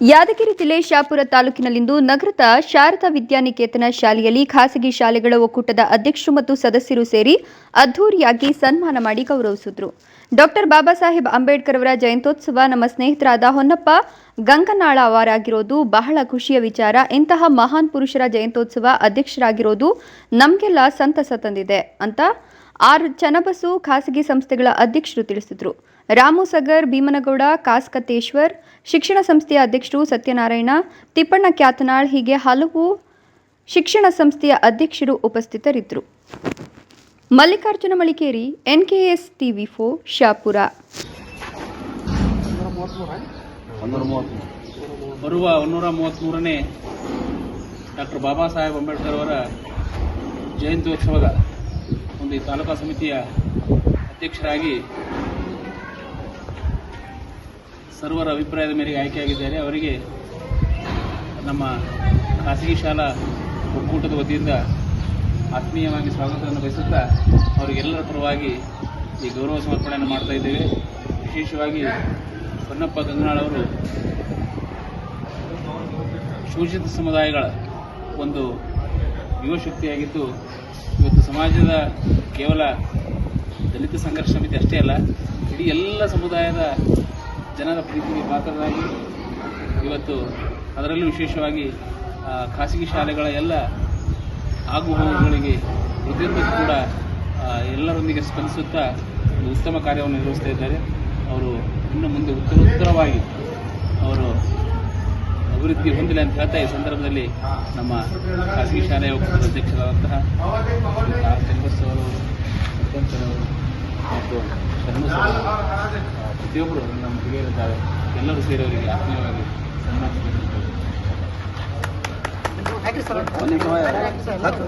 ಯಾದಗಿರಿ ಜಿಲ್ಲೆ ಶಾಪುರ ತಾಲೂಕಿನಲ್ಲಿಂದು ನಗರದ ಶಾರದಾ ವಿದ್ಯಾನಿಕೇತನ ಶಾಲೆಯಲ್ಲಿ ಖಾಸಗಿ ಶಾಲೆಗಳ ಒಕ್ಕೂಟದ ಅಧ್ಯಕ್ಷರು ಮತ್ತು ಸದಸ್ಯರು ಸೇರಿ ಅದ್ದೂರಿಯಾಗಿ ಸನ್ಮಾನ ಮಾಡಿ ಗೌರವಿಸಿದರು. ಡಾಕ್ಟರ್ ಬಾಬಾ ಸಾಹೇಬ್ ಅಂಬೇಡ್ಕರ್ ಅವರ ಜಯಂತ್ಯೋತ್ಸವ ನಮ್ಮ ಸ್ನೇಹಿತರಾದ ಹೊನ್ನಪ್ಪ ಗಂಗನಾಳ ಅವರಾಗಿರೋದು ಬಹಳ ಖುಷಿಯ ವಿಚಾರ. ಇಂತಹ ಮಹಾನ್ ಪುರುಷರ ಜಯಂತ್ಯೋತ್ಸವ ಅಧ್ಯಕ್ಷರಾಗಿರೋದು ನಮಗೆಲ್ಲ ಸಂತಸ ತಂದಿದೆ ಅಂತ ಆರ್ ಚನಬಸು ಖಾಸಗಿ ಸಂಸ್ಥೆಗಳ ಅಧ್ಯಕ್ಷರು ತಿಳಿಸಿದರು. ರಾಮು ಸಗರ್, ಭೀಮನಗೌಡ ಕಾಸ್ಕತೇಶ್ವರ್ ಶಿಕ್ಷಣ ಸಂಸ್ಥೆಯ ಅಧ್ಯಕ್ಷರು ಸತ್ಯನಾರಾಯಣ, ತಿಪ್ಪಣ್ಣ ಕ್ಯಾತನಾಳ್ ಹೀಗೆ ಹಲವು ಶಿಕ್ಷಣ ಸಂಸ್ಥೆಯ ಅಧ್ಯಕ್ಷರು ಉಪಸ್ಥಿತರಿದ್ದರು. ಮಲ್ಲಿಕಾರ್ಜುನ ಮಳಿಕೇರಿ, ಎನ್ಕೆಎಸ್ ಟಿವಿ ಫೋ ಶಾಪುರ. ಬರುವ ಒನ್ನೂರ ಮೂವತ್ತ್ಮೂರನೇ ಡಾಕ್ಟರ್ ಬಾಬಾ ಸಾಹೇಬ್ ಅಂಬೇಡ್ಕರ್ ಅವರ ಜಯಂತ್ಯೋತ್ಸವದ ಈ ತಾಲೂಕಾ ಸಮಿತಿಯ ಅಧ್ಯಕ್ಷರಾಗಿ ಸರ್ವರ ಅಭಿಪ್ರಾಯದ ಮೇರೆಗೆ ಆಯ್ಕೆಯಾಗಿದ್ದಾರೆ. ಅವರಿಗೆ ನಮ್ಮ ಖಾಸಗಿ ಶಾಲಾ ಒಕ್ಕೂಟದ ವತಿಯಿಂದ ಆತ್ಮೀಯವಾಗಿ ಸ್ವಾಗತವನ್ನು ಬಯಸುತ್ತಾ ಅವರಿಗೆಲ್ಲರ ಪರವಾಗಿ ಈ ಗೌರವ ಸಮರ್ಪಣೆಯನ್ನು ಮಾಡ್ತಾ ಇದ್ದೇವೆ. ವಿಶೇಷವಾಗಿ ಹೊನ್ನಪ್ಪ ಗಂಗನಾಳ್ ಅವರು ಶೋಷಿತ ಸಮುದಾಯಗಳ ಒಂದು ಯುವಶಕ್ತಿಯಾಗಿದ್ದು ಇವತ್ತು ಸಮಾಜದ ಕೇವಲ ದಲಿತ ಸಂಘರ್ಷ ಸಮಿತಿ ಅಷ್ಟೇ ಅಲ್ಲ, ಇಡೀ ಎಲ್ಲ ಸಮುದಾಯದ ಜನರ ಪ್ರೀತಿಗೆ ಪಾತ್ರರಾಗಿ ಇವತ್ತು ಅದರಲ್ಲೂ ವಿಶೇಷವಾಗಿ ಖಾಸಗಿ ಶಾಲೆಗಳ ಎಲ್ಲ ಆಗುಹೋಗುಗಳಿಗೆ ಪ್ರತಿಯೊಂದು ಕೂಡ ಎಲ್ಲರೊಂದಿಗೆ ಸ್ಪಂದಿಸುತ್ತಾ ಒಂದು ಉತ್ತಮ ಕಾರ್ಯವನ್ನು ನಿರ್ವಹಿಸ್ತಾ ಇದ್ದಾರೆ. ಅವರು ಇನ್ನು ಮುಂದೆ ಉತ್ತರೋತ್ತರವಾಗಿ ಅಭಿವೃದ್ಧಿ ಹೊಂದಿಲ್ಲ ಅಂತ ಹೇಳ್ತಾ ಈ ಸಂದರ್ಭದಲ್ಲಿ ನಮ್ಮ ಖಾಸಗಿ ಶಾಲೆಯ ಒಕ್ಕೂಟದ ಅಧ್ಯಕ್ಷರಾದಂತಹ ಅವರು ಮತ್ತು ಪ್ರತಿಯೊಬ್ಬರು ನಮ್ಮ ಹಿರಿಯರಿದ್ದಾರೆ. ಎಲ್ಲರೂ ಸೇರಿಯವರಿಗೆ ಆತ್ಮೀಯವಾಗಿ ಸನ್ಮಾನಿಸಬೇಕು